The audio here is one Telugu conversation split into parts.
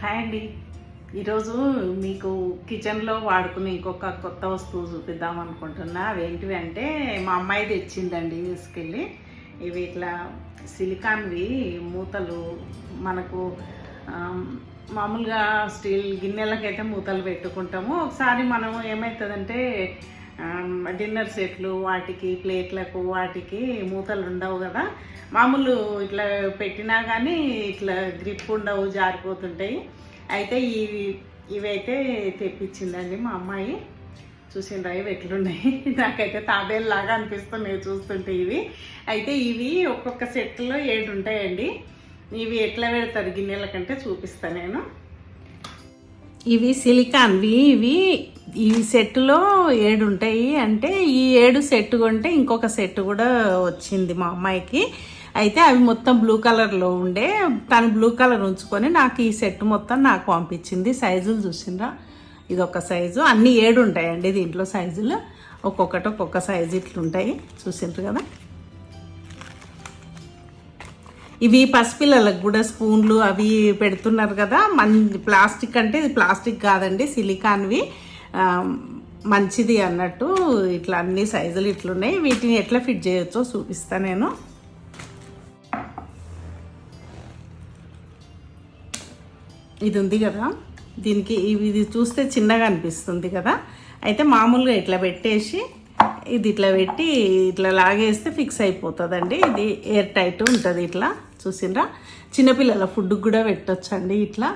హాయ్ అండి. ఈరోజు మీకు కిచెన్లో వాడుకునే ఇంకొక కొత్త వస్తువు చూపిద్దాం అనుకుంటున్నా. అవేంటివి అంటే మా అమ్మాయి తెచ్చిందండి తీసుకెళ్ళి. ఇవి ఇట్లా సిలికాన్వి మూతలు మనకు మామూలుగా స్టీల్ గిన్నెలకైతే మూతలు పెట్టుకుంటాము. ఒకసారి మనం ఏమవుతుందంటే డిన్నర్ సెట్లు వాటికి ప్లేట్లకు వాటికి మూతలు ఉండవు కదా. మామూలు ఇట్లా పెట్టినా కానీ ఇట్లా గ్రిప్ ఉండవు జారిపోతుంటాయి. అయితే ఇవి ఇవైతే తెప్పించిందండి మా అమ్మాయి. చూసిండ్రా ఇవి ఎట్లున్నాయి? నాకైతే తాబేలు లాగా అనిపిస్తున్నాయి చూస్తుంటే ఇవి. అయితే ఇవి ఒక్కొక్క సెట్లో ఏడు ఉంటాయండి. ఇవి ఎట్లా పెడతారు గిన్నెల కంటే చూపిస్తాను నేను. ఇవి సిలికాన్వి ఇవి ఈ సెట్లో ఏడు ఉంటాయి అంటే ఈ ఏడు సెట్ కొంటే ఇంకొక సెట్ కూడా వచ్చింది మా అమ్మాయికి. అయితే అవి మొత్తం బ్లూ కలర్లో ఉండే. తను బ్లూ కలర్ ఉంచుకొని నాకు ఈ సెట్ మొత్తం నాకు పంపించింది. సైజులు చూసిండ్రా? ఇది ఒక సైజు. అన్ని ఏడు ఉంటాయండి దీంట్లో సైజులు. ఒక్కొక్కటి ఒక్కొక్క సైజు ఇట్లుంటాయి. చూసిండ్రు కదా? ఇవి పసిపిల్లలకు కూడా స్పూన్లు అవి పెడుతున్నారు కదా. మన్ ప్లాస్టిక్ అంటే ఇది ప్లాస్టిక్ కాదండి సిలికాన్వి. మంచిది అన్నట్టు ఇట్లా అన్ని సైజులు ఇట్లున్నాయి. వీటిని ఎట్లా ఫిట్ చేయొచ్చో చూపిస్తా నేను. ఇది ఉంది కదా. దీనికి ఇవి ఇది చూస్తే చిన్నగా అనిపిస్తుంది కదా. అయితే మామూలుగా ఇట్లా పెట్టేసి ఇది ఇట్లా పెట్టి ఇట్లా లాగేస్తే ఫిక్స్ అయిపోతుందండి. ఇది ఎయిర్ టైట్ ఉంటుంది ఇట్లా. చూసిండ్రా? చిన్నపిల్లల ఫుడ్కి కూడా పెట్టొచ్చండి ఇట్లా.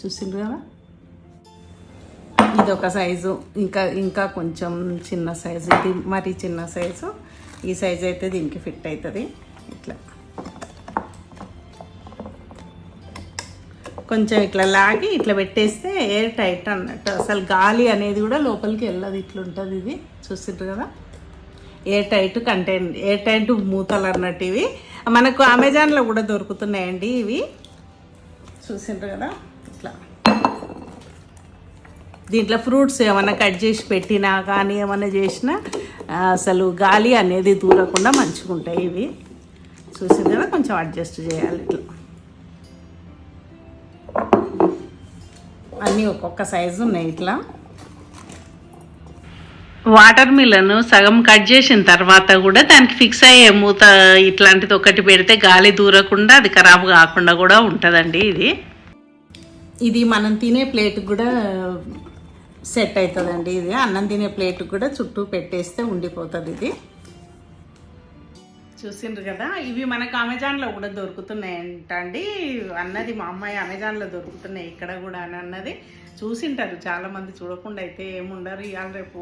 చూసిండ్రు కదా? ఇది ఒక సైజు. ఇంకా ఇంకా కొంచెం చిన్న సైజు. ఇది మరీ చిన్న సైజు. ఈ సైజు అయితే దీనికి ఫిట్ అవుతుంది ఇట్లా. కొంచెం ఇట్లా లాగి ఇట్లా పెట్టేస్తే ఎయిర్ టైట్ అన్నట్టు. అసలు గాలి అనేది కూడా లోపలికి వెళ్ళదు. ఇట్లుంటుంది ఇది. చూసిండ్రు కదా? Air tight contain air tight మూతలు అన్నట్టు ఇవి. మనకు అమెజాన్లో కూడా దొరుకుతున్నాయండి ఇవి. చూసిండ్రు కదా? ఇట్లా. దీంట్లో ఫ్రూట్స్ ఏమైనా కట్ చేసి పెట్టినా కానీ ఏమైనా చేసినా అసలు గాలి అనేది దూరకుండా మంచిగా ఉంటాయి ఇవి. చూసింది కదా కొంచెం అడ్జస్ట్ చేయాలి ఇట్లా. అన్నీ ఒక్కొక్క సైజు ఉన్నాయి ఇట్లా. వాటర్ మిల్లను సగం కట్ చేసిన తర్వాత కూడా దానికి ఫిక్స్ అయ్యే మూత ఇట్లాంటిది ఒకటి పెడితే గాలి దూరకుండా అది ఖరాబ్ కాకుండా కూడా ఉంటుందండి ఇది. ఇది మనం తినే ప్లేట్ కూడా సెట్ అవుతుందండి ఇది. అన్నం తినే ప్లేట్ కూడా చుట్టూ పెట్టేస్తే ఉండిపోతుంది ఇది. చూసిండ్రు కదా ఇవి మనకు అమెజాన్లో కూడా దొరుకుతున్నాయంట అండి అన్నది మా అమ్మాయి అమెజాన్లో దొరుకుతున్నాయి ఇక్కడ కూడా అని అన్నది. చూసింటారు చాలామంది చూడకుండా అయితే ఏముండరు. ఇవాళ రేపు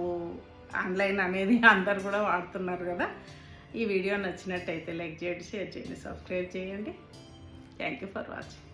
ఆన్లైన్ అనేది అందరు కూడా వాడుతున్నారు కదా. ఈ వీడియో నచ్చినట్టయితే లైక్ చేయండి షేర్ చేయండి సబ్స్క్రైబ్ చేయండి. Thank you for watching